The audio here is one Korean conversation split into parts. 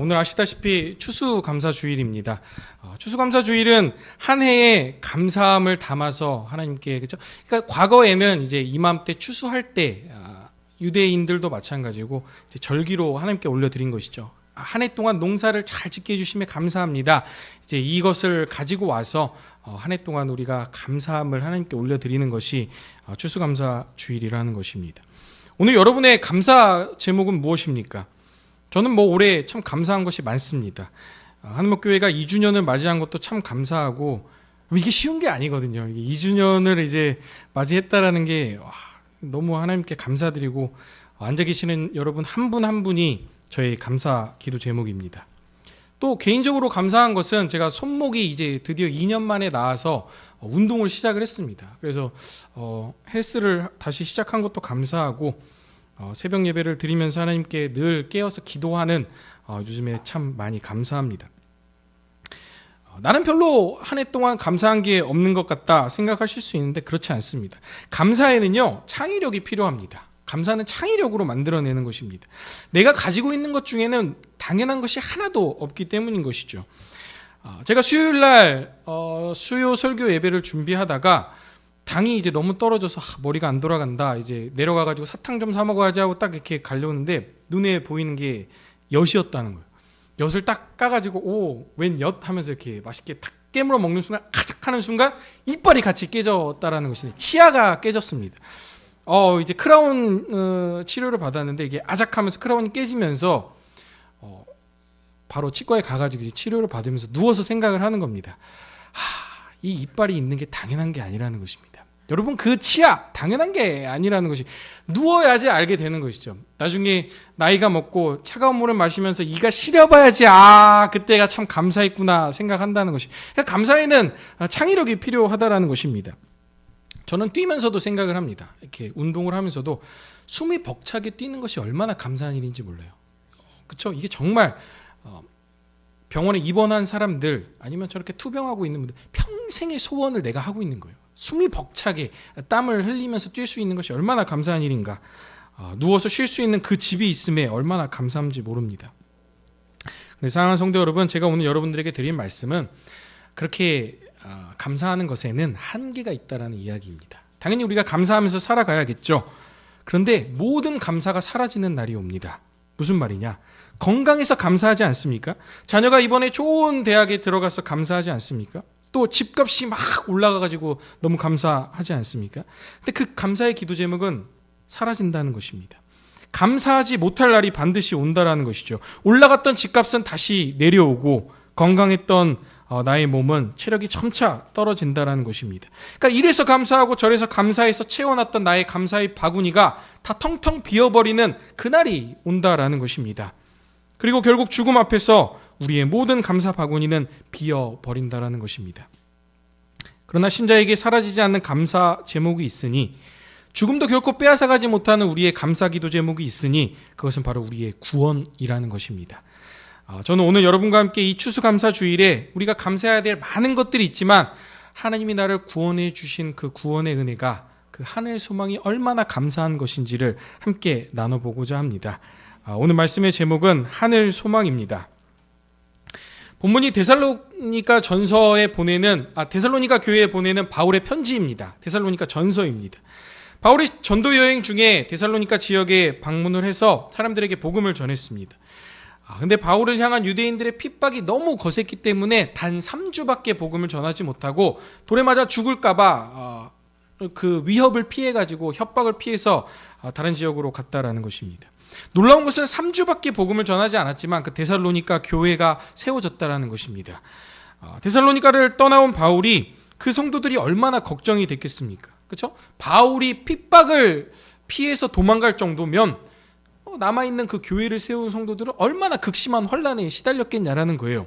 오늘 아시다시피 추수감사주일입니다. 어, 추수감사주일은 한 해의 감사함을 담아서 하나님께 그죠? 그러니까 과거에는 이제 이맘때 추수할 때 아, 유대인들도 마찬가지고 절기로 하나님께 올려드린 것이죠. 한 해 동안 농사를 잘 짓게 해주심에 감사합니다. 이제 이것을 가지고 와서 어, 한해 동안 우리가 감사함을 하나님께 올려드리는 것이 어, 추수감사주일이라는 것입니다. 오늘 여러분의 감사 제목은 무엇입니까? 저는 뭐 올해 참 감사한 것이 많습니다. 아, 한목교회가 2주년을 맞이한 것도 참 감사하고 이게 쉬운 게 아니거든요. 이게 2주년을 이제 맞이했다라는 게 와, 너무 하나님께 감사드리고 앉아 계시는 여러분 한 분한 분이 저의 감사 기도 제목입니다. 또 개인적으로 감사한 것은 제가 손목이 이제 드디어 2년 만에 나와서 어, 운동을 시작을 했습니다. 그래서 어, 헬스를 다시 시작한 것도 감사하고 어, 새벽 예배를 드리면서 하나님께 늘 깨어서 기도하는 어, 요즘에 참 많이 감사합니다. 어, 나는 별로 한 해 동안 감사한 게 없는 것 같다 생각하실 수 있는데 그렇지 않습니다. 감사에는요 창의력이 필요합니다. 감사는 창의력으로 만들어내는 것입니다. 내가 가지고 있는 것 중에는 당연한 것이 하나도 없기 때문인 것이죠. 어, 제가 수요일 날 어, 수요 설교 예배를 준비하다가 당이 이제 너무 떨어져서 아, 머리가 안 돌아간다. 이제 내려가 가지고 사탕 좀 사 먹어야지 하고 딱 이렇게 가려는데 눈에 보이는 게 엿이었다는 거예요. 엿을 딱 까가지고 오 웬 엿 하면서 이렇게 맛있게 탁 깨물어 먹는 순간 아작 하는 순간 이빨이 같이 깨졌다라는 것이네. 치아가 깨졌습니다. 어 이제 크라운 어, 치료를 받았는데 이게 아작하면서 크라운이 깨지면서 어, 바로 치과에 가가지고 이제 치료를 받으면서 누워서 생각을 하는 겁니다. 하, 이 이빨이 있는 게 당연한 게 아니라는 것입니다. 여러분 그 치아 당연한 게 아니라는 것이 누워야지 알게 되는 것이죠. 나중에 나이가 먹고 차가운 물을 마시면서 이가 시려봐야지 아 그때가 참 감사했구나 생각한다는 것이 그러니까 감사에는 창의력이 필요하다라는 것입니다. 저는 뛰면서도 생각을 합니다. 이렇게 운동을 하면서도 숨이 벅차게 뛰는 것이 얼마나 감사한 일인지 몰라요. 그렇죠? 이게 정말 어, 병원에 입원한 사람들 아니면 저렇게 투병하고 있는 분들 평생의 소원을 내가 하고 있는 거예요. 숨이 벅차게 땀을 흘리면서 뛸 수 있는 것이 얼마나 감사한 일인가. 어, 누워서 쉴 수 있는 그 집이 있음에 얼마나 감사한지 모릅니다. 그래서 사랑하는 성도 여러분, 제가 오늘 여러분들에게 드린 말씀은 그렇게 어, 감사하는 것에는 한계가 있다라는 이야기입니다. 당연히 우리가 감사하면서 살아가야겠죠. 그런데 모든 감사가 사라지는 날이 옵니다. 무슨 말이냐? 건강해서 감사하지 않습니까? 자녀가 이번에 좋은 대학에 들어가서 감사하지 않습니까? 또 집값이 막 올라가가지고 너무 감사하지 않습니까? 근데 그 감사의 기도 제목은 사라진다는 것입니다. 감사하지 못할 날이 반드시 온다라는 것이죠. 올라갔던 집값은 다시 내려오고 건강했던 어, 나의 몸은 체력이 점차 떨어진다라는 것입니다. 그러니까 이래서 감사하고 저래서 감사해서 채워놨던 나의 감사의 바구니가 다 텅텅 비어버리는 그날이 온다라는 것입니다. 그리고 결국 죽음 앞에서 우리의 모든 감사 바구니는 비어 버린다라는 것입니다. 그러나 신자에게 사라지지 않는 감사 제목이 있으니 죽음도 결코 빼앗아가지 못하는 우리의 감사 기도 제목이 있으니 그것은 바로 우리의 구원이라는 것입니다. 아, 저는 오늘 여러분과 함께 이 추수감사 주일에 우리가 감사해야 될 많은 것들이 있지만 하나님이 나를 구원해 주신 그 구원의 은혜가 그 하늘 소망이 얼마나 감사한 것인지를 함께 나눠보고자 합니다. 아, 오늘 말씀의 제목은 하늘 소망입니다. 본문이 데살로니가 전서에 보내는 아 데살로니가 교회에 보내는 바울의 편지입니다. 데살로니가 전서입니다. 바울이 전도 여행 중에 데살로니가 지역에 방문을 해서 사람들에게 복음을 전했습니다. 아, 근데 바울을 향한 유대인들의 핍박이 너무 거셌기 때문에 단 3주밖에 복음을 전하지 못하고 돌에 맞아 죽을까봐 어, 그 위협을 피해 가지고 협박을 피해서 어, 다른 지역으로 갔다라는 것입니다. 놀라운 것은 3주밖에 복음을 전하지 않았지만 그 데살로니가 교회가 세워졌다라는 것입니다. 어, 데살로니가를 떠나온 바울이 그 성도들이 얼마나 걱정이 됐겠습니까? 그렇죠? 바울이 핍박을 피해서 도망갈 정도면 어, 남아 있는 그 교회를 세운 성도들은 얼마나 극심한 혼란에 시달렸겠냐라는 거예요.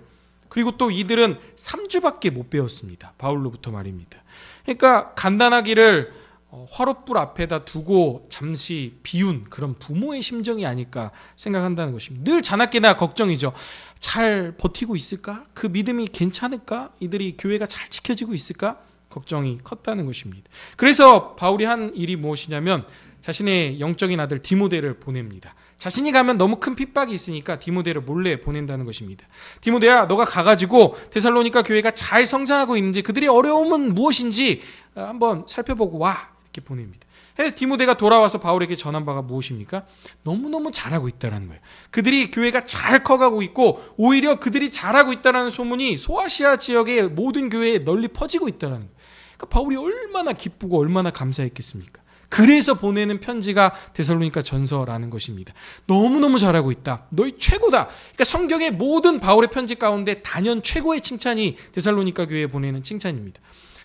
그리고 또 이들은 3주밖에 못 배웠습니다. 바울로부터 말입니다. 그러니까 간단하기를 어, 화롯불 앞에다 두고 잠시 비운 그런 부모의 심정이 아닐까 생각한다는 것입니다. 늘 자나깨나 걱정이죠. 잘 버티고 있을까? 그 믿음이 괜찮을까? 이들이 교회가 잘 지켜지고 있을까? 걱정이 컸다는 것입니다. 그래서 바울이 한 일이 무엇이냐면 자신의 영적인 아들 디모데를 보냅니다. 자신이 가면 너무 큰 핍박이 있으니까 디모데를 몰래 보낸다는 것입니다. 디모데야, 너가 가가지고 데살로니가 교회가 잘 성장하고 있는지 그들의 어려움은 무엇인지 어, 한번 살펴보고 와 이렇게 보냅니다. 해서 디모데가 돌아와서 바울에게 전한 바가 무엇입니까? 너무너무 잘하고 있다는 거예요. 그들이 교회가 잘 커가고 있고 오히려 그들이 잘하고 있다는 소문이 소아시아 지역의 모든 교회에 널리 퍼지고 있다는 거예요. 그러니까 바울이 얼마나 기쁘고 얼마나 감사했겠습니까? 그래서 보내는 편지가 데살로니가 전서라는 것입니다. 너무너무 잘하고 있다. 너희 최고다. 그러니까 성경의 모든 바울의 편지 가운데 단연 최고의 칭찬이 데살로니가 교회에 보내는 칭찬입니다.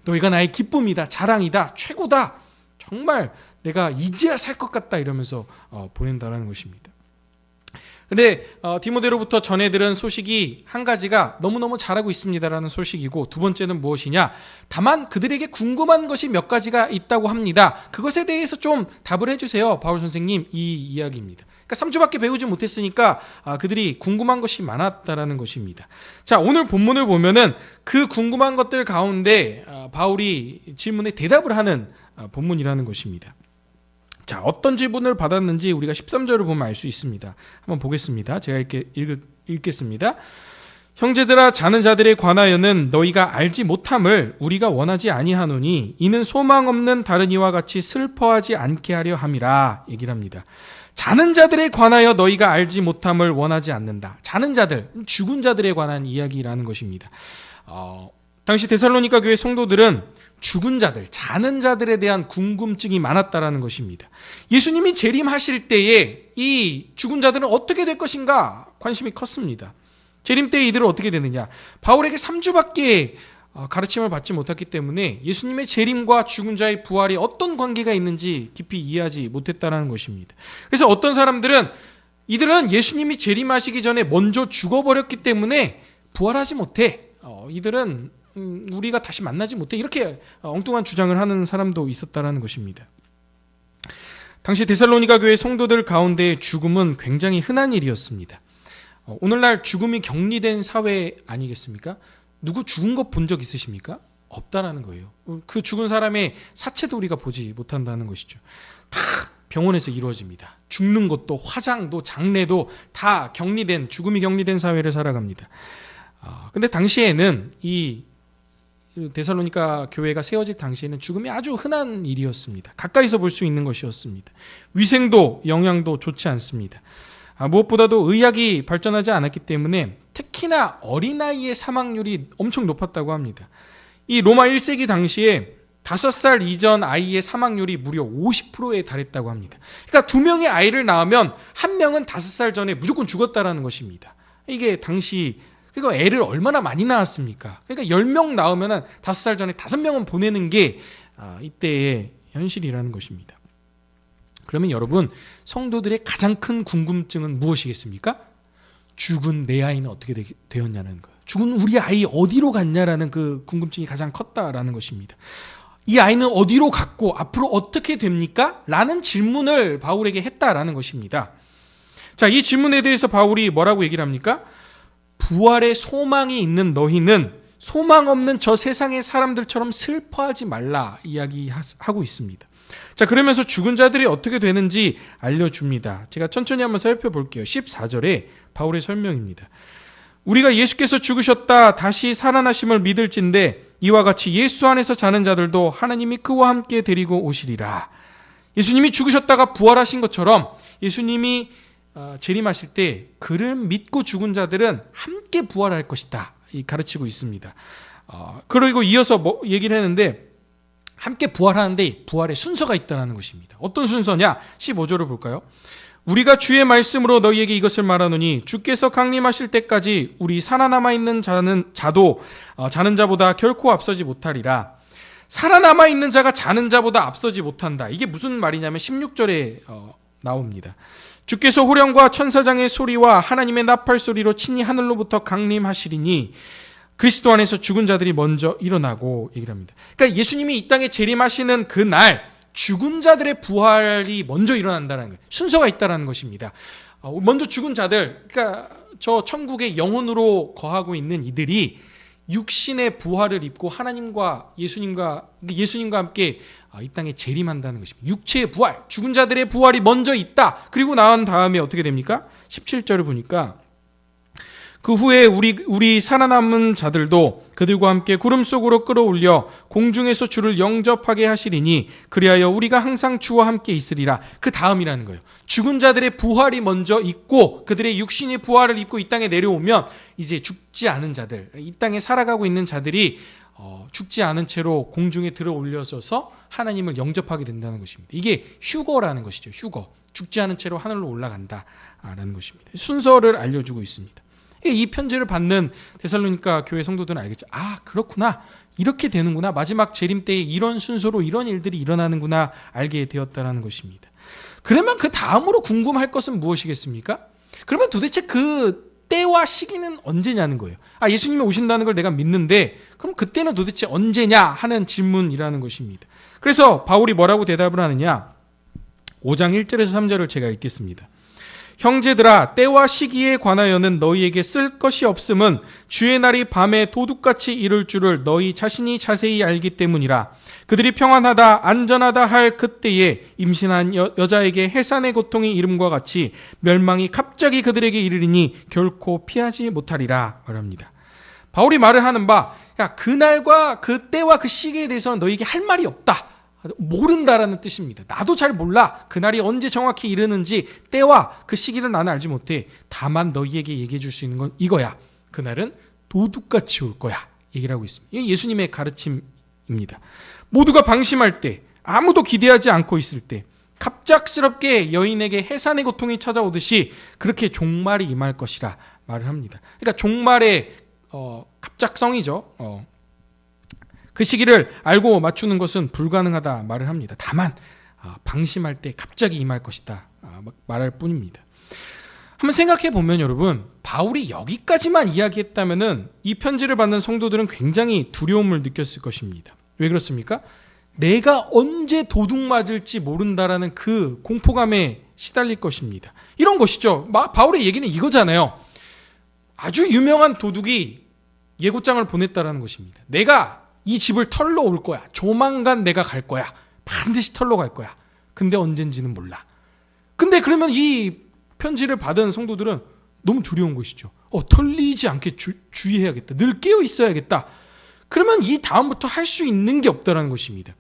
너희가 나의 기쁨이다. 자랑이다. 최고다. 정말 내가 이제야 살 것 같다 이러면서 어, 보낸다라는 것입니다. 근데 어, 디모데로부터 전해 들은 소식이 한 가지가 너무너무 잘하고 있습니다라는 소식이고 두 번째는 무엇이냐? 다만 그들에게 궁금한 것이 몇 가지가 있다고 합니다. 그것에 대해서 좀 답을 해주세요, 바울 선생님 이 이야기입니다. 그러니까 3주밖에 배우지 못했으니까 아, 그들이 궁금한 것이 많았다라는 것입니다. 자 오늘 본문을 보면은 그 궁금한 것들 가운데 아, 바울이 질문에 대답을 하는 아, 본문이라는 것입니다. 자, 어떤 질문을 받았는지 우리가 13절을 보면 알 수 있습니다. 한번 보겠습니다. 제가 읽게, 읽, 읽겠습니다. 형제들아 자는 자들에 관하여는 너희가 알지 못함을 우리가 원하지 아니하노니 이는 소망 없는 다른 이와 같이 슬퍼하지 않게 하려 함이라 얘기를 합니다. 자는 자들에 관하여 너희가 알지 못함을 원하지 않는다. 자는 자들, 죽은 자들에 관한 이야기라는 것입니다. 어, 당시 데살로니가 교회 성도들은 죽은 자들, 자는 자들에 대한 궁금증이 많았다라는 것입니다. 예수님이 재림하실 때에 이 죽은 자들은 어떻게 될 것인가 관심이 컸습니다. 재림 때 이들은 어떻게 되느냐? 바울에게 3주밖에 어, 가르침을 받지 못했기 때문에 예수님의 재림과 죽은 자의 부활이 어떤 관계가 있는지 깊이 이해하지 못했다는 것입니다. 그래서 어떤 사람들은 이들은 예수님이 재림하시기 전에 먼저 죽어버렸기 때문에 부활하지 못해. 어, 이들은 음, 우리가 다시 만나지 못해 이렇게 엉뚱한 주장을 하는 사람도 있었다라는 것입니다. 당시 데살로니가 교회 성도들 가운데 죽음은 굉장히 흔한 일이었습니다. 어, 오늘날 죽음이 격리된 사회 아니겠습니까? 누구 죽은 거본적 있으십니까? 없다라는 거예요. 그 죽은 사람의 사체도 우리가 보지 못한다는 것이죠. 다 병원에서 이루어집니다. 죽는 것도 화장도 장례도 다 격리된 죽음이 격리된 사회를 살아갑니다. 아, 근데 당시에는 이 데살로니가 교회가 세워질 당시에는 죽음이 아주 흔한 일이었습니다. 가까이서 볼 수 있는 것이었습니다. 위생도 영양도 좋지 않습니다. 아, 무엇보다도 의학이 발전하지 않았기 때문에 특히나 어린아이의 사망률이 엄청 높았다고 합니다. 이 로마 1세기 당시에 5살 이전 아이의 사망률이 무려 50%에 달했다고 합니다. 그러니까 두 명의 아이를 낳으면 한 명은 5살 전에 무조건 죽었다라는 것입니다. 이게 당시 그러니까 애를 얼마나 많이 낳았습니까? 그러니까 10명 낳으면 5살 전에 5명은 보내는 게 아, 이때의 현실이라는 것입니다. 그러면 여러분 성도들의 가장 큰 궁금증은 무엇이겠습니까? 죽은 내 아이는 어떻게 되, 었냐는 거예요. 죽은 우리 아이 어디로 갔냐라는 그 궁금증이 가장 컸다라는 것입니다. 이 아이는 어디로 갔고 앞으로 어떻게 됩니까? 라는 질문을 바울에게 했다라는 것입니다. 자, 이 질문에 대해서 바울이 뭐라고 얘기를 합니까? 부활의 소망이 있는 너희는 소망 없는 저 세상의 사람들처럼 슬퍼하지 말라 이야기하고 있습니다. 자, 그러면서 죽은 자들이 어떻게 되는지 알려줍니다. 제가 천천히 한번 살펴볼게요. 14절에 바울의 설명입니다. 우리가 예수께서 죽으셨다 다시 살아나심을 믿을진데 이와 같이 예수 안에서 자는 자들도 하나님이 그와 함께 데리고 오시리라. 예수님이 죽으셨다가 부활하신 것처럼 예수님이 어, 재림하실 때 그를 믿고 죽은 자들은 함께 부활할 것이다. 가르치고 있습니다. 어, 그리고 이어서 뭐 얘기를 했는데 함께 부활하는데 부활의 순서가 있다는 것입니다. 어떤 순서냐? 15절을 볼까요? 우리가 주의 말씀으로 너희에게 이것을 말하노니 주께서 강림하실 때까지 우리 살아남아 있는 자는 자도 어, 자는 자보다 결코 앞서지 못하리라. 살아남아 있는 자가 자는 자보다 앞서지 못한다. 이게 무슨 말이냐면 16절에 어, 나옵니다. 주께서 호령과 천사장의 소리와 하나님의 나팔 소리로 친히 하늘로부터 강림하시리니 그리스도 안에서 죽은 자들이 먼저 일어나고 얘기를 합니다. 그러니까 예수님이 이 땅에 재림하시는 그 날 죽은 자들의 부활이 먼저 일어난다는 거예요. 순서가 있다는 것입니다. 어, 먼저 죽은 자들, 그러니까 저 천국의 영혼으로 거하고 있는 이들이 육신의 부활을 입고 하나님과 예수님과 예수님과 함께 아, 이 땅에 재림한다는 것입니다. 육체의 부활, 죽은 자들의 부활이 먼저 있다. 그리고 나온 다음에 어떻게 됩니까? 17절을 보니까 그 후에 우리 우리 살아남은 자들도 그들과 함께 구름 속으로 끌어올려 공중에서 주를 영접하게 하시리니 그리하여 우리가 항상 주와 함께 있으리라. 그 다음이라는 거예요. 죽은 자들의 부활이 먼저 있고 그들의 육신의 부활을 입고 이 땅에 내려오면 이제 죽지 않은 자들, 이 땅에 살아가고 있는 자들이 어, 죽지 않은 채로 공중에 들어 올려져서 하나님을 영접하게 된다는 것입니다. 이게 휴거라는 것이죠. 휴거. 죽지 않은 채로 하늘로 올라간다라는 것입니다. 순서를 알려주고 있습니다. 이 편지를 받는 데살로니가 교회 성도들은 알겠죠. 아 그렇구나. 이렇게 되는구나. 마지막 재림 때에 이런 순서로 이런 일들이 일어나는구나 알게 되었다라는 것입니다. 그러면 그 다음으로 궁금할 것은 무엇이겠습니까? 그러면 도대체 그 때와 시기는 언제냐는 거예요. 아 예수님이 오신다는 걸 내가 믿는데 그럼 그때는 도대체 언제냐 하는 질문이라는 것입니다. 그래서 바울이 뭐라고 대답을 하느냐? 5장 1절에서 3절을 제가 읽겠습니다. 형제들아 때와 시기에 관하여는 너희에게 쓸 것이 없음은 주의 날이 밤에 도둑같이 이를 줄을 너희 자신이 자세히 알기 때문이라 그들이 평안하다 안전하다 할 그때에 임신한 여, 여자에게 해산의 고통이 이름과 같이 멸망이 갑자기 그들에게 이르리니 결코 피하지 못하리라 말합니다. 바울이 말을 하는 바 야, 그날과 그 때와 그 시기에 대해서는 너희에게 할 말이 없다. 모른다라는 뜻입니다. 나도 잘 몰라. 그날이 언제 정확히 이르는지 때와 그 시기를 나는 알지 못해. 다만 너희에게 얘기해 줄 수 있는 건 이거야. 그날은 도둑같이 올 거야. 얘기를 하고 있습니다. 이게 예수님의 가르침입니다. 모두가 방심할 때, 아무도 기대하지 않고 있을 때, 갑작스럽게 여인에게 해산의 고통이 찾아오듯이 그렇게 종말이 임할 것이라 말을 합니다. 그러니까 종말의 어, 갑작성이죠. 어, 그 시기를 알고 맞추는 것은 불가능하다 말을 합니다. 다만 아, 방심할 때 갑자기 임할 것이다 아, 말할 뿐입니다. 한번 생각해 보면 여러분 바울이 여기까지만 이야기했다면은 이 편지를 받는 성도들은 굉장히 두려움을 느꼈을 것입니다. 왜 그렇습니까? 내가 언제 도둑 맞을지 모른다라는 그 공포감에 시달릴 것입니다. 이런 것이죠. 바울의 얘기는 이거잖아요. 아주 유명한 도둑이 예고장을 보냈다라는 것입니다. 내가 이 집을 털러 올 거야. 조만간 내가 갈 거야. 반드시 털러 갈 거야. 근데 언젠지는 몰라. 근데 그러면 이 편지를 받은 성도들은 너무 두려운 것이죠. 어, 털리지 않게 주, 주의해야겠다. 늘 깨어 있어야겠다. 그러면 이 다음부터 할 수 있는 게 없다라는 것입니다.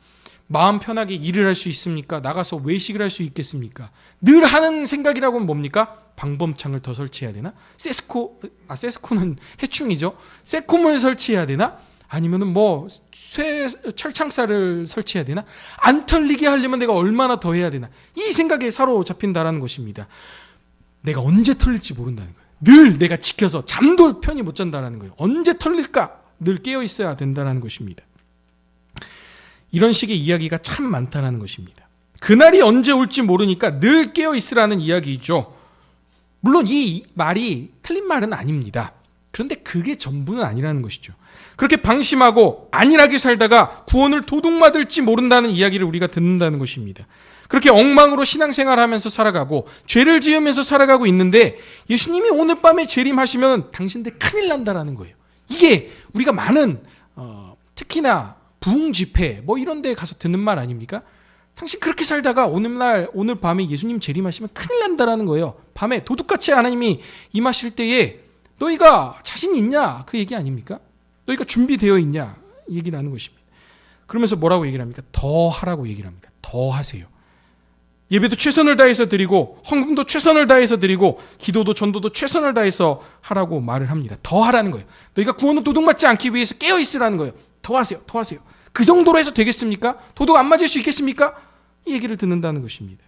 마음 편하게 일을 할 수 있습니까? 나가서 외식을 할 수 있겠습니까? 늘 하는 생각이라고는 뭡니까? 방범창을 더 설치해야 되나? 세스코, 아, 세스코는 해충이죠. 세콤을 설치해야 되나? 아니면은 뭐 쇠 철창살을 설치해야 되나? 안 털리게 하려면 내가 얼마나 더 해야 되나? 이 생각에 사로잡힌다라는 것입니다. 내가 언제 털릴지 모른다는 거예요. 늘 내가 지켜서 잠도 편히 못 잔다라는 거예요. 언제 털릴까? 늘 깨어 있어야 된다라는 것입니다. 이런 식의 이야기가 참 많다라는 것입니다. 그날이 언제 올지 모르니까 늘 깨어 있으라는 이야기죠. 물론 이 말이 틀린 말은 아닙니다. 그런데 그게 전부는 아니라는 것이죠. 그렇게 방심하고 안일하게 살다가 구원을 도둑맞을지 모른다는 이야기를 우리가 듣는다는 것입니다. 그렇게 엉망으로 신앙생활 하면서 살아가고 죄를 지으면서 살아가고 있는데 예수님이 오늘 밤에 재림하시면 당신들 큰일 난다라는 거예요. 이게 우리가 많은 어, 특히나 부흥 집회 뭐 이런 데 가서 듣는 말 아닙니까? 당신 그렇게 살다가 오늘날 오늘 밤에 예수님 재림하시면 큰일 난다라는 거예요. 밤에 도둑같이 하나님이 임하실 때에 너희가 자신 있냐? 그 얘기 아닙니까? 너희가 준비되어 있냐? 얘기를 하는 것입니다. 그러면서 뭐라고 얘기를 합니까? 더 하라고 얘기를 합니다. 더 하세요. 예배도 최선을 다해서 드리고 헌금도 최선을 다해서 드리고 기도도 전도도 최선을 다해서 하라고 말을 합니다. 더 하라는 거예요. 너희가 구원을 도둑맞지 않기 위해서 깨어 있으라는 거예요. 더 하세요. 더 하세요. 그 정도로 해서 되겠습니까? 도둑 안 맞을 수 있겠습니까? 이 얘기를 듣는다는 것입니다.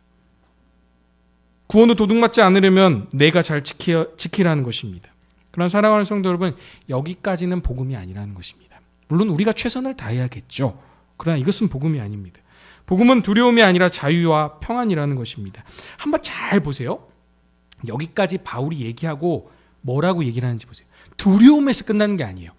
구원을 도둑맞지 않으려면 내가 잘 지키, 지키라는 것입니다. 그러나 사랑하는 성도 여러분, 여기까지는 복음이 아니라는 것입니다. 물론 우리가 최선을 다해야겠죠. 그러나 이것은 복음이 아닙니다. 복음은 두려움이 아니라 자유와 평안이라는 것입니다. 한번 잘 보세요. 여기까지 바울이 얘기하고 뭐라고 얘기를 하는지 보세요. 두려움에서 끝나는 게 아니에요.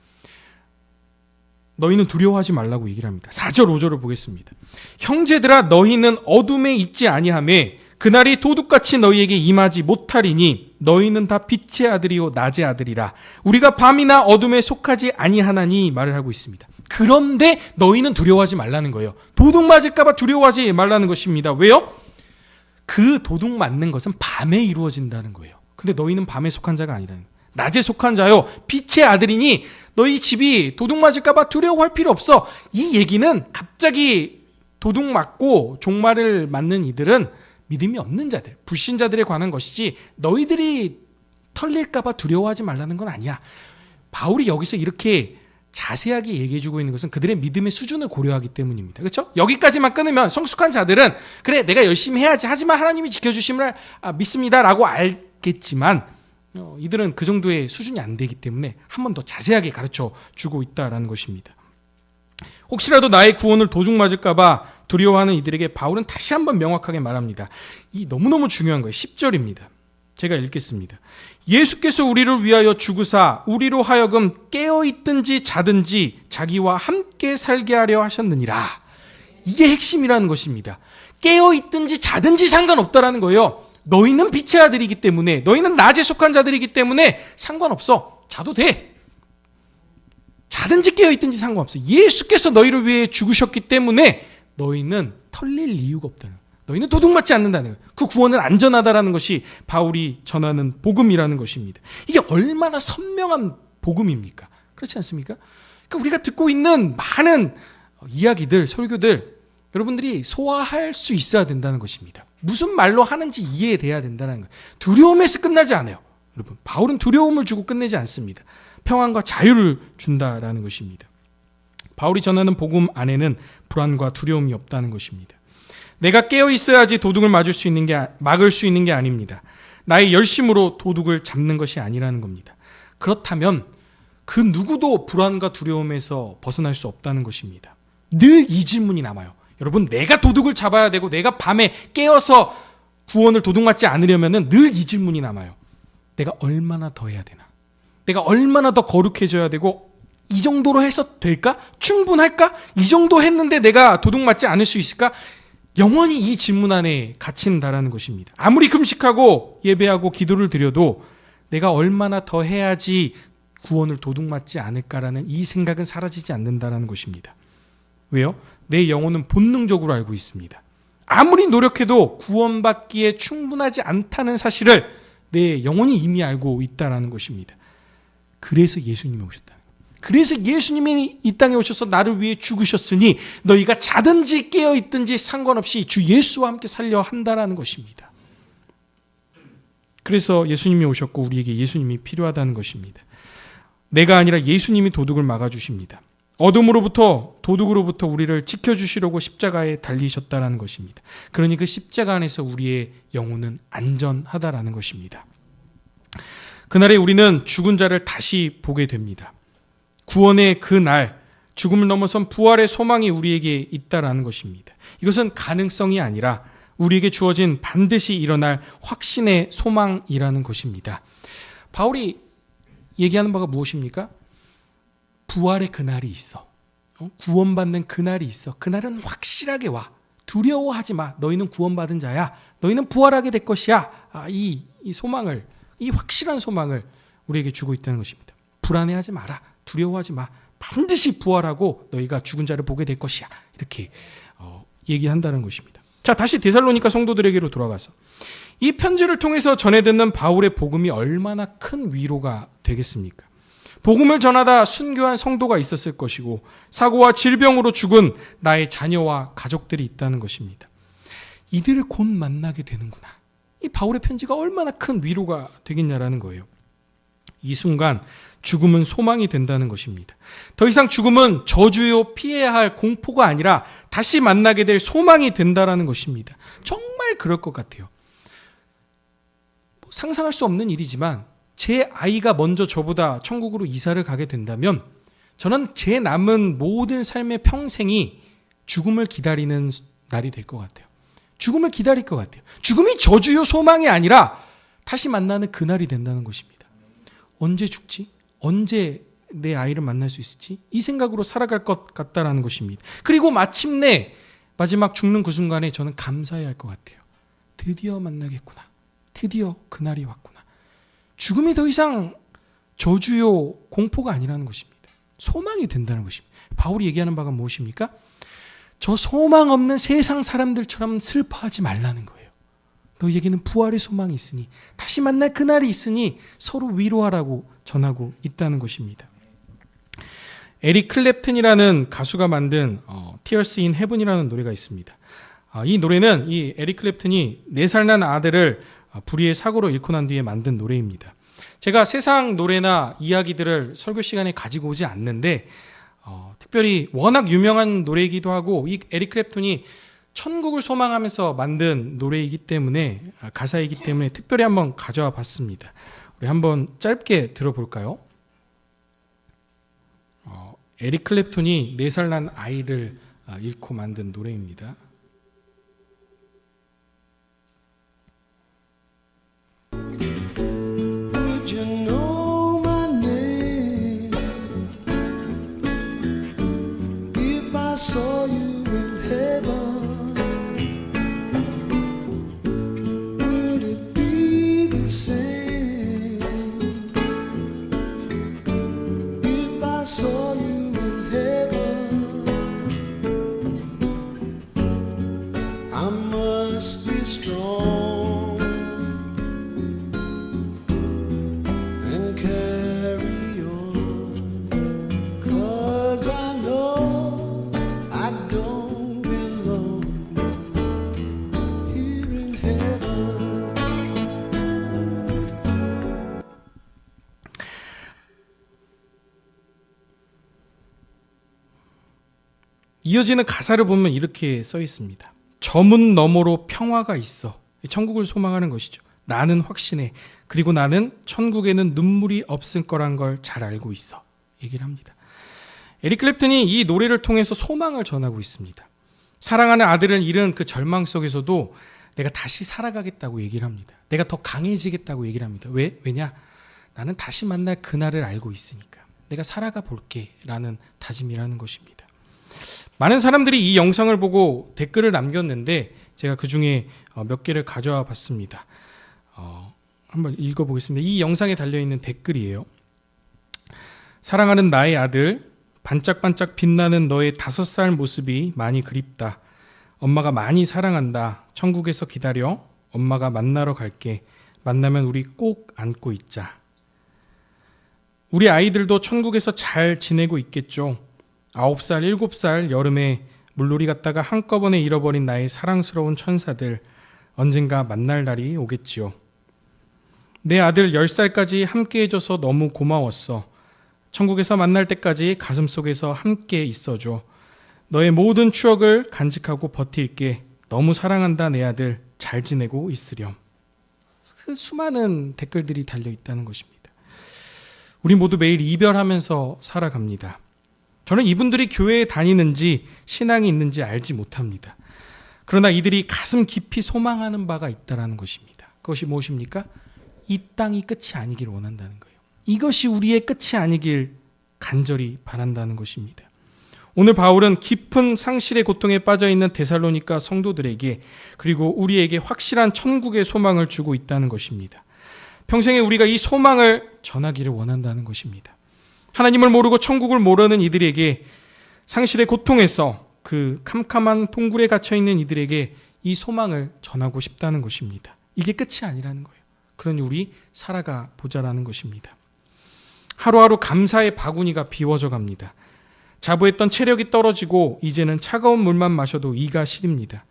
너희는 두려워하지 말라고 얘기를 합니다. 4절 5절을 보겠습니다. 형제들아 너희는 어둠에 있지 아니하매 그날이 도둑같이 너희에게 임하지 못하리니 너희는 다 빛의 아들이요 낮의 아들이라 우리가 밤이나 어둠에 속하지 아니하나니 말을 하고 있습니다. 그런데 너희는 두려워하지 말라는 거예요. 도둑 맞을까봐 두려워하지 말라는 것입니다. 왜요? 그 도둑 맞는 것은 밤에 이루어진다는 거예요. 근데 너희는 밤에 속한 자가 아니라는 거예요. 낮에 속한 자요. 빛의 아들이니 너희 집이 도둑 맞을까봐 두려워할 필요 없어. 이 얘기는 갑자기 도둑 맞고 종말을 맞는 이들은 믿음이 없는 자들, 불신자들에 관한 것이지 너희들이 털릴까봐 두려워하지 말라는 건 아니야. 바울이 여기서 이렇게 자세하게 얘기해주고 있는 것은 그들의 믿음의 수준을 고려하기 때문입니다. 그렇죠? 여기까지만 끊으면 성숙한 자들은 그래 내가 열심히 해야지 하지만 하나님이 지켜주심을 아, 믿습니다라고 알겠지만 어, 이들은 그 정도의 수준이 안 되기 때문에 한 번 더 자세하게 가르쳐 주고 있다라는 것입니다. 혹시라도 나의 구원을 도둑 맞을까봐 두려워하는 이들에게 바울은 다시 한번 명확하게 말합니다. 이 너무너무 중요한 거예요. 10절입니다. 제가 읽겠습니다. 예수께서 우리를 위하여 죽으사 우리로 하여금 깨어 있든지 자든지 자기와 함께 살게 하려 하셨느니라. 이게 핵심이라는 것입니다. 깨어 있든지 자든지 상관없다라는 거예요. 너희는 빛의 아들이기 때문에 너희는 낮에 속한 자들이기 때문에 상관없어. 자도 돼. 자든지 깨어 있든지 상관없어. 예수께서 너희를 위해 죽으셨기 때문에 너희는 털릴 이유가 없다는 거예요. 너희는 도둑맞지 않는다는 거예요. 그 구원은 안전하다라는 것이 바울이 전하는 복음이라는 것입니다. 이게 얼마나 선명한 복음입니까? 그렇지 않습니까? 그러니까 우리가 듣고 있는 많은 이야기들, 설교들 여러분들이 소화할 수 있어야 된다는 것입니다. 무슨 말로 하는지 이해돼야 된다는 거예요. 두려움에서 끝나지 않아요. 여러분, 바울은 두려움을 주고 끝내지 않습니다. 평안과 자유를 준다라는 것입니다. 바울이 전하는 복음 안에는 불안과 두려움이 없다는 것입니다. 내가 깨어 있어야지 도둑을 맞을 수 있는 게 막을 수 있는 게 아닙니다. 나의 열심으로 도둑을 잡는 것이 아니라는 겁니다. 그렇다면 그 누구도 불안과 두려움에서 벗어날 수 없다는 것입니다. 늘 이 질문이 남아요. 여러분, 내가 도둑을 잡아야 되고 내가 밤에 깨어서 구원을 도둑맞지 않으려면 늘 이 질문이 남아요. 내가 얼마나 더 해야 되나? 내가 얼마나 더 거룩해져야 되고 이 정도로 해서 될까? 충분할까? 이 정도 했는데 내가 도둑 맞지 않을 수 있을까? 영원히 이 질문 안에 갇힌다라는 것입니다. 아무리 금식하고 예배하고 기도를 드려도 내가 얼마나 더 해야지 구원을 도둑 맞지 않을까라는 이 생각은 사라지지 않는다라는 것입니다. 왜요? 내 영혼은 본능적으로 알고 있습니다. 아무리 노력해도 구원받기에 충분하지 않다는 사실을 내 영혼이 이미 알고 있다라는 것입니다. 그래서 예수님이 오셨다. 그래서 예수님이 이 땅에 오셔서 나를 위해 죽으셨으니 너희가 자든지 깨어 있든지 상관없이 주 예수와 함께 살려 한다라는 것입니다. 그래서 예수님이 오셨고 우리에게 예수님이 필요하다는 것입니다. 내가 아니라 예수님이 도둑을 막아 주십니다. 어둠으로부터 도둑으로부터 우리를 지켜 주시려고 십자가에 달리셨다라는 것입니다. 그러니 그 십자가 안에서 우리의 영혼은 안전하다라는 것입니다. 그날에 우리는 죽은 자를 다시 보게 됩니다. 구원의 그 날, 죽음을 넘어선 부활의 소망이 우리에게 있다라는 것입니다. 이것은 가능성이 아니라 우리에게 주어진 반드시 일어날 확신의 소망이라는 것입니다. 바울이 얘기하는 바가 무엇입니까? 부활의 그날이 있어. 어? 구원받는 그날이 있어. 그날은 확실하게 와. 두려워하지 마. 너희는 구원받은 자야. 너희는 부활하게 될 것이야. 아, 이, 이 소망을, 이 확실한 소망을 우리에게 주고 있다는 것입니다. 불안해하지 마라. 두려워하지 마. 반드시 부활하고 너희가 죽은 자를 보게 될 것이야. 이렇게 어, 얘기한다는 것입니다. 자, 다시 데살로니가 성도들에게로 돌아가서 이 편지를 통해서 전해 듣는 바울의 복음이 얼마나 큰 위로가 되겠습니까? 복음을 전하다 순교한 성도가 있었을 것이고 사고와 질병으로 죽은 나의 자녀와 가족들이 있다는 것입니다. 이들을 곧 만나게 되는구나. 이 바울의 편지가 얼마나 큰 위로가 되겠냐라는 거예요. 이 순간 죽음은 소망이 된다는 것입니다. 더 이상 죽음은 저주요 피해야 할 공포가 아니라 다시 만나게 될 소망이 된다라는 것입니다. 정말 그럴 것 같아요. 뭐 상상할 수 없는 일이지만 제 아이가 먼저 저보다 천국으로 이사를 가게 된다면 저는 제 남은 모든 삶의 평생이 죽음을 기다리는 날이 될 것 같아요. 죽음을 기다릴 것 같아요. 죽음이 저주요 소망이 아니라 다시 만나는 그날이 된다는 것입니다. 언제 죽지? 언제 내 아이를 만날 수 있을지? 이 생각으로 살아갈 것 같다라는 것입니다. 그리고 마침내 마지막 죽는 그 순간에 저는 감사해야 할 것 같아요. 드디어 만나겠구나. 드디어 그날이 왔구나. 죽음이 더 이상 저주요 공포가 아니라는 것입니다. 소망이 된다는 것입니다. 바울이 얘기하는 바가 무엇입니까? 저 소망 없는 세상 사람들처럼 슬퍼하지 말라는 거예요. 너에게는 부활의 소망이 있으니 다시 만날 그날이 있으니 서로 위로하라고 전하고 있다는 것입니다. 에릭 클랩튼이라는 가수가 만든 어, Tears in Heaven이라는 노래가 있습니다. 아, 이 노래는 이 에릭 클랩튼이 4살 난 아들을 아, 불의의 사고로 잃고 난 뒤에 만든 노래입니다. 제가 세상 노래나 이야기들을 설교 시간에 가지고 오지 않는데 어, 특별히 워낙 유명한 노래이기도 하고 이 에릭 클랩튼이 천국을 소망하면서 만든 노래이기 때문에 아, 가사이기 때문에 특별히 한번 가져와 봤습니다. 우리 한번 짧게 들어볼까요? 어, 에릭 클랩톤이 4살 난 아이를 아, 잃고 만든 노래입니다. Would 이어지는 가사를 보면 이렇게 써 있습니다. 저문 너머로 평화가 있어. 천국을 소망하는 것이죠. 나는 확신해. 그리고 나는 천국에는 눈물이 없을 거란 걸 잘 알고 있어. 얘기를 합니다. 에릭 클랩튼이 이 노래를 통해서 소망을 전하고 있습니다. 사랑하는 아들을 잃은 그 절망 속에서도 내가 다시 살아가겠다고 얘기를 합니다. 내가 더 강해지겠다고 얘기를 합니다. 왜? 왜냐? 나는 다시 만날 그날을 알고 있으니까. 내가 살아가 볼게. 라는 다짐이라는 것입니다. 많은 사람들이 이 영상을 보고 댓글을 남겼는데 제가 그 중에 어, 몇 개를 가져와 봤습니다. 어, 한번 읽어보겠습니다. 이 영상에 달려있는 댓글이에요. 사랑하는 나의 아들, 반짝반짝 빛나는 너의 다섯 살 모습이 많이 그립다. 엄마가 많이 사랑한다. 천국에서 기다려. 엄마가 만나러 갈게. 만나면 우리 꼭 안고 있자. 우리 아이들도 천국에서 잘 지내고 있겠죠. 아홉 살, 일곱 살 여름에 물놀이 갔다가 한꺼번에 잃어버린 나의 사랑스러운 천사들 언젠가 만날 날이 오겠지요. 내 아들 열 살까지 함께 해줘서 너무 고마웠어. 천국에서 만날 때까지 가슴 속에서 함께 있어줘. 너의 모든 추억을 간직하고 버틸게. 너무 사랑한다 내 아들. 잘 지내고 있으렴. 그 수많은 댓글들이 달려 있다는 것입니다. 우리 모두 매일 이별하면서 살아갑니다. 저는 이분들이 교회에 다니는지 신앙이 있는지 알지 못합니다. 그러나 이들이 가슴 깊이 소망하는 바가 있다라는 것입니다. 그것이 무엇입니까? 이 땅이 끝이 아니길 원한다는 거예요. 이것이 우리의 끝이 아니길 간절히 바란다는 것입니다. 오늘 바울은 깊은 상실의 고통에 빠져 있는 데살로니가 성도들에게 그리고 우리에게 확실한 천국의 소망을 주고 있다는 것입니다. 평생에 우리가 이 소망을 전하기를 원한다는 것입니다. 하나님을 모르고 천국을 모르는 이들에게 상실의 고통에서 그 캄캄한 통굴에 갇혀 있는 이들에게 이 소망을 전하고 싶다는 것입니다. 이게 끝이 아니라는 거예요. 그러니 우리 살아가 보자라는 것입니다. 하루하루 감사의 바구니가 비워져 갑니다. 자부했던 체력이 떨어지고 이제는 차가운 물만 마셔도 이가 시립니다.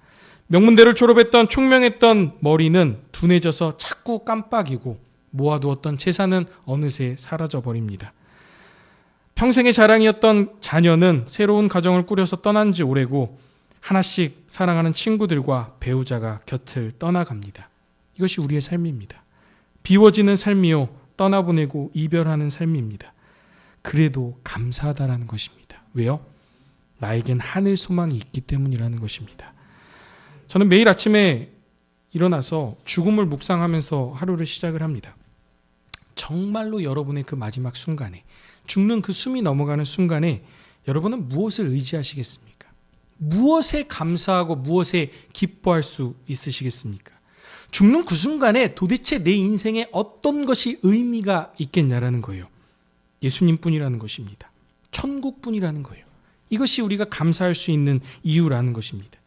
명문대를 졸업했던 총명했던 머리는 둔해져서 자꾸 깜빡이고 모아두었던 재산은 어느새 사라져 버립니다. 평생의 자랑이었던 자녀는 새로운 가정을 꾸려서 떠난 지 오래고 하나씩 사랑하는 친구들과 배우자가 곁을 떠나갑니다. 이것이 우리의 삶입니다. 비워지는 삶이요 떠나보내고 이별하는 삶입니다. 그래도 감사하다라는 것입니다. 왜요? 나에겐 하늘 소망이 있기 때문이라는 것입니다. 저는 매일 아침에 일어나서 죽음을 묵상하면서 하루를 시작을 합니다. 정말로 여러분의 그 마지막 순간에 죽는 그 숨이 넘어가는 순간에 여러분은 무엇을 의지하시겠습니까? 무엇에 감사하고 무엇에 기뻐할 수 있으시겠습니까? 죽는 그 순간에 도대체 내 인생에 어떤 것이 의미가 있겠냐라는 거예요. 예수님뿐이라는 것입니다. 천국뿐이라는 거예요. 이것이 우리가 감사할 수 있는 이유라는 것입니다.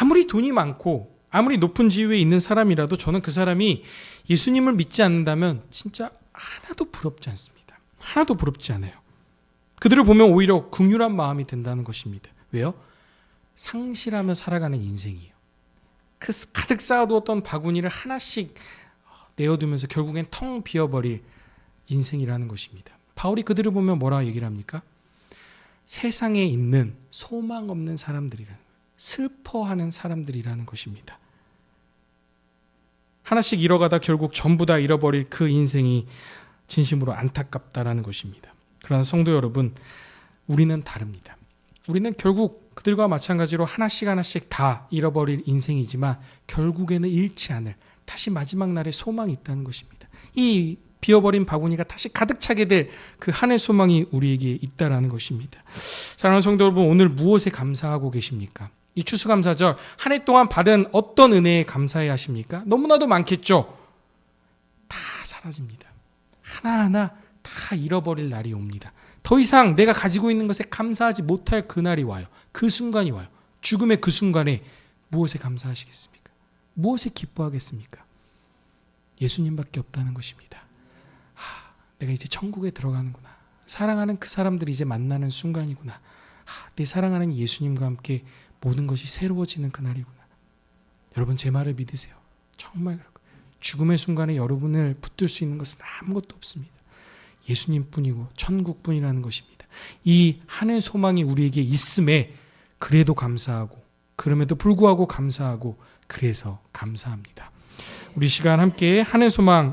아무리 돈이 많고 아무리 높은 지위에 있는 사람이라도 저는 그 사람이 예수님을 믿지 않는다면 진짜 하나도 부럽지 않습니다. 하나도 부럽지 않아요. 그들을 보면 오히려 긍휼한 마음이 든다는 것입니다. 왜요? 상실하며 살아가는 인생이에요. 그 가득 쌓아두었던 바구니를 하나씩 내어두면서 결국엔 텅 비어버릴 인생이라는 것입니다. 바울이 그들을 보면 뭐라 얘기를 합니까? 세상에 있는 소망 없는 사람들이라는. 슬퍼하는 사람들이라는 것입니다. 하나씩 잃어가다 결국 전부 다 잃어버릴 그 인생이 진심으로 안타깝다라는 것입니다. 그러나 성도 여러분, 우리는 다릅니다. 우리는 결국 그들과 마찬가지로 하나씩 하나씩 다 잃어버릴 인생이지만 결국에는 잃지 않을 다시 마지막 날에 소망이 있다는 것입니다. 이 비어버린 바구니가 다시 가득 차게 될그 하늘 소망이 우리에게 있다라는 것입니다. 사랑하는 성도 여러분, 오늘 무엇에 감사하고 계십니까? 이 추수감사절 한 해 동안 받은 어떤 은혜에 감사해야 하십니까? 너무나도 많겠죠. 다 사라집니다. 하나하나 다 잃어버릴 날이 옵니다. 더 이상 내가 가지고 있는 것에 감사하지 못할 그날이 와요. 그 순간이 와요. 죽음의 그 순간에 무엇에 감사하시겠습니까? 무엇에 기뻐하겠습니까? 예수님밖에 없다는 것입니다. 하, 내가 이제 천국에 들어가는구나. 사랑하는 그 사람들이 이제 만나는 순간이구나. 하, 내 사랑하는 예수님과 함께 모든 것이 새로워지는 그날이구나. 여러분 제 말을 믿으세요. 정말 그렇고 죽음의 순간에 여러분을 붙들 수 있는 것은 아무것도 없습니다. 예수님뿐이고 천국뿐이라는 것입니다. 이 하늘 소망이 우리에게 있음에 그래도 감사하고 그럼에도 불구하고 감사하고 그래서 감사합니다. 우리 시간 함께 하늘 소망